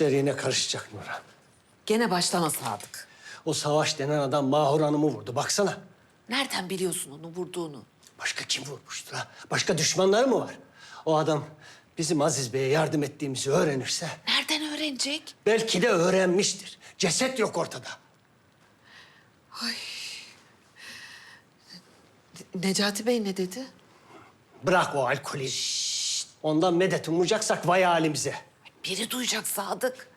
İşler yine karışacak Nurhan. Gene başlama Sadık. O savaş denen adam Mahur Hanım'ı vurdu. Baksana. Nereden biliyorsun onu vurduğunu? Başka kim vurmuştur ha? Başka düşmanları mı var? O adam bizim Aziz Bey'e yardım ettiğimizi öğrenirse Nereden öğrenecek? belki de öğrenmiştir. Ceset yok ortada. Necati Bey ne dedi? Bırak o alkolü. Ondan medet umacaksak vay halimize. Biri duyacak Sadık.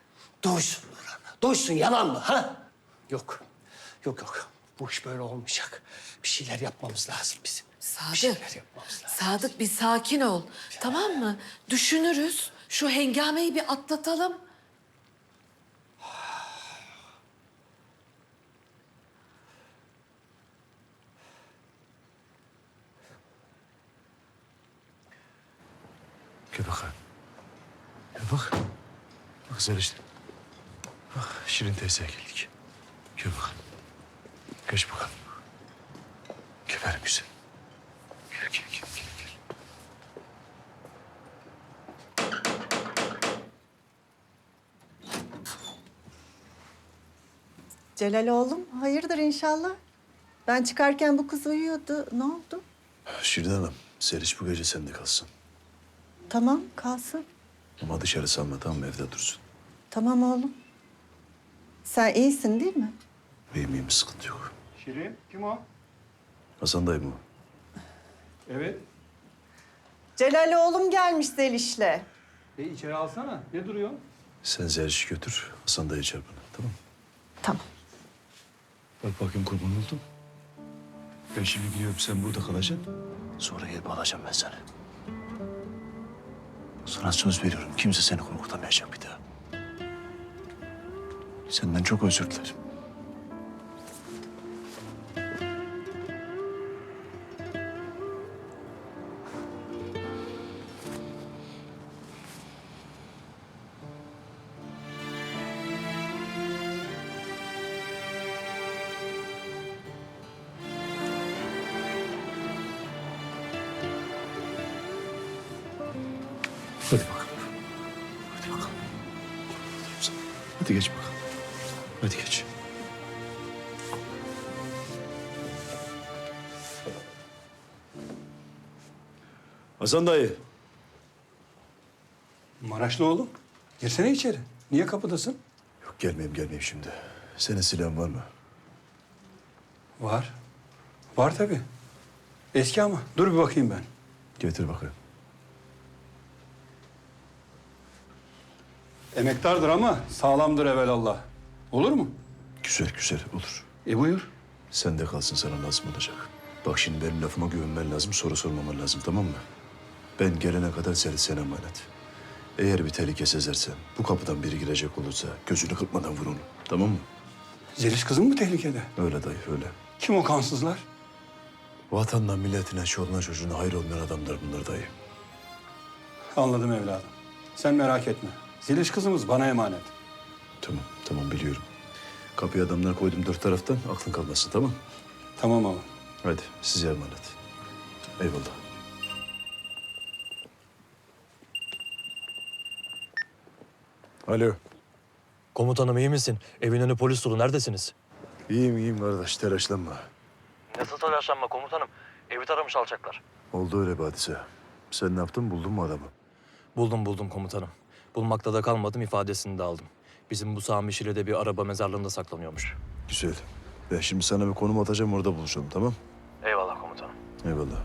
Duysun Nurhan. Duysun yalan mı ha? Yok. Yok yok. Bu iş böyle olmayacak. Bir şeyler yapmamız lazım bizim. Bir Sadık. şeyler yapmamız lazım. Sadık bir sakin ol. Tamam mı? Düşünürüz. Şu hengameyi bir atlatalım. Gel bakalım. Bak. Bak güzel işte. Bak Şirin teyzeye geldik. Gel bakalım. Geç bakalım. Gel benim güzel. Gel gel gel gel. gel. Celal oğlum, hayırdır inşallah? Ben çıkarken bu kız uyuyordu. Ne oldu? Şirin Hanım, Seriş bu gece sende kalsın. Tamam, kalsın. Ama dışarı salma tamam mı? Evde dursun. Tamam oğlum. Sen iyisin değil mi? Benim iyiyim, sıkıntı yok. Şirin, kim o? Hasan dayı mı? o? Evet. Celal oğlum gelmiş Zeliş'le. E içeri alsana. Ne duruyor? Sen Zeriş'i götür, Hasan dayı çağır bana. Tamam mı? Tamam. Bak bakayım kurban oldum. Ben şimdi gidiyorum, sen burada kalacaksın. Sonra gelip alacağım ben seni. Sana söz veriyorum, kimse seni korkutamayacak bir daha. Senden çok özür dilerim. Hadi bakalım. Hadi bakalım. Hadi geç bakalım. Hadi geç. Hasan dayı. Maraşlı oğlum. Girsene içeri. Niye kapıdasın? Yok gelmeyeyim gelmeyeyim şimdi. Senin silahın var mı? Var. Var tabii. Eski ama. Dur bir bakayım ben. Getir bakayım. Emektardır ama sağlamdır evelallah. Olur mu? Güzel güzel olur. E buyur. Sen de kalsın sana lazım olacak. Bak şimdi benim lafıma güvenmen lazım, soru sormaman lazım tamam mı? Ben gelene kadar seni sen emanet. Eğer bir tehlike sezersen, bu kapıdan biri girecek olursa gözünü kırpmadan vur onu. Tamam mı? Zeliş kızın mı tehlikede? Öyle dayı öyle. Kim o kansızlar? Vatandan, milletine, çoluğuna, çocuğuna hayır olmayan adamlar bunlar dayı. Anladım evladım. Sen merak etme. Zeliş kızımız bana emanet. Tamam, tamam biliyorum. Kapıya adamlar koydum dört taraftan, aklın kalmasın tamam Tamam oğlum. Hadi size emanet. Eyvallah. Alo. Komutanım iyi misin? Evin önü polis dolu. Neredesiniz? İyiyim iyiyim kardeş, telaşlanma. Nasıl telaşlanma komutanım? Evi taramış alacaklar. Oldu öyle bir hadise. Sen ne yaptın, buldun mu adamı? Buldum buldum komutanım. Bulmakta da kalmadım ifadesini de aldım. Bizim bu Sami Şile'de bir araba mezarlığında saklanıyormuş. Güzel. Ben şimdi sana bir konum atacağım, orada buluşalım tamam? Eyvallah komutanım. Eyvallah.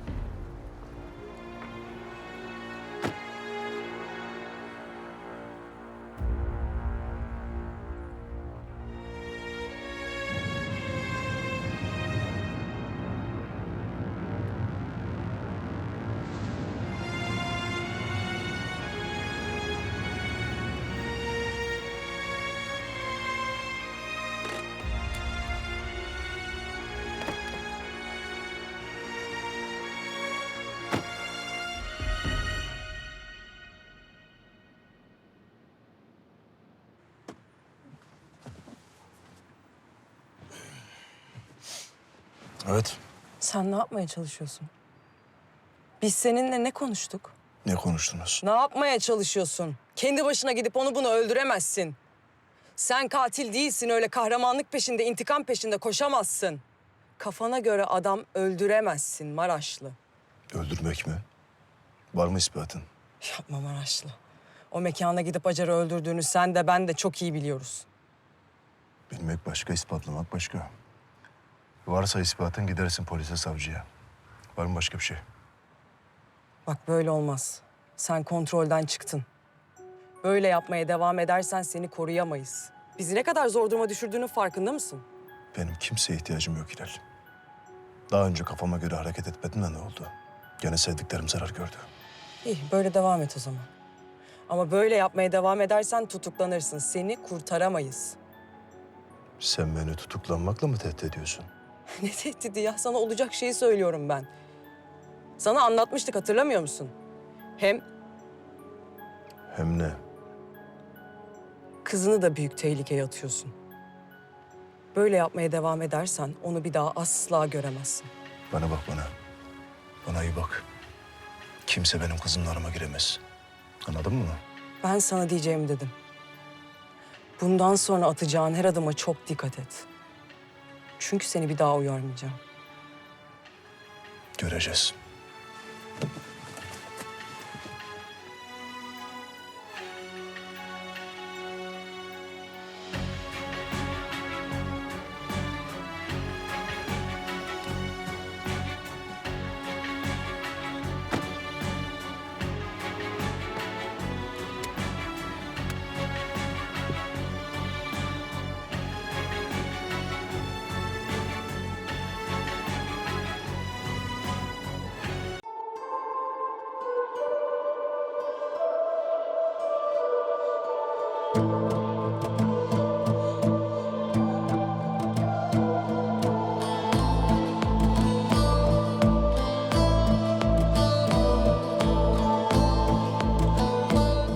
Evet. Sen ne yapmaya çalışıyorsun? Biz seninle ne konuştuk? Ne konuştunuz? Ne yapmaya çalışıyorsun? Kendi başına gidip onu bunu öldüremezsin. Sen katil değilsin öyle kahramanlık peşinde, intikam peşinde koşamazsın. Kafana göre adam öldüremezsin Maraşlı. Öldürmek mi? Var mı ispatın? Yapma Maraşlı. O mekana gidip Acar'ı öldürdüğünü sen de ben de çok iyi biliyoruz. Bilmek başka, ispatlamak başka. Varsa ispatın gidersin polise, savcıya. Var mı başka bir şey? Bak böyle olmaz. Sen kontrolden çıktın. Böyle yapmaya devam edersen seni koruyamayız. Bizi ne kadar zor duruma düşürdüğünün farkında mısın? Benim kimseye ihtiyacım yok Hilal. Daha önce kafama göre hareket etmedim de ne oldu? Gene sevdiklerim zarar gördü. İyi, böyle devam et o zaman. Ama böyle yapmaya devam edersen tutuklanırsın. Seni kurtaramayız. Sen beni tutuklanmakla mı tehdit ediyorsun? ne tehdidi ya? Sana olacak şeyi söylüyorum ben. Sana anlatmıştık hatırlamıyor musun? Hem Hem ne? kızını da büyük tehlikeye atıyorsun. Böyle yapmaya devam edersen onu bir daha asla göremezsin. Bana bak bana. Bana iyi bak. Kimse benim kızımla arama giremez. Anladın mı? Ben sana diyeceğimi dedim. Bundan sonra atacağın her adıma çok dikkat et. Çünkü seni bir daha uyarmayacağım. Göreceğiz.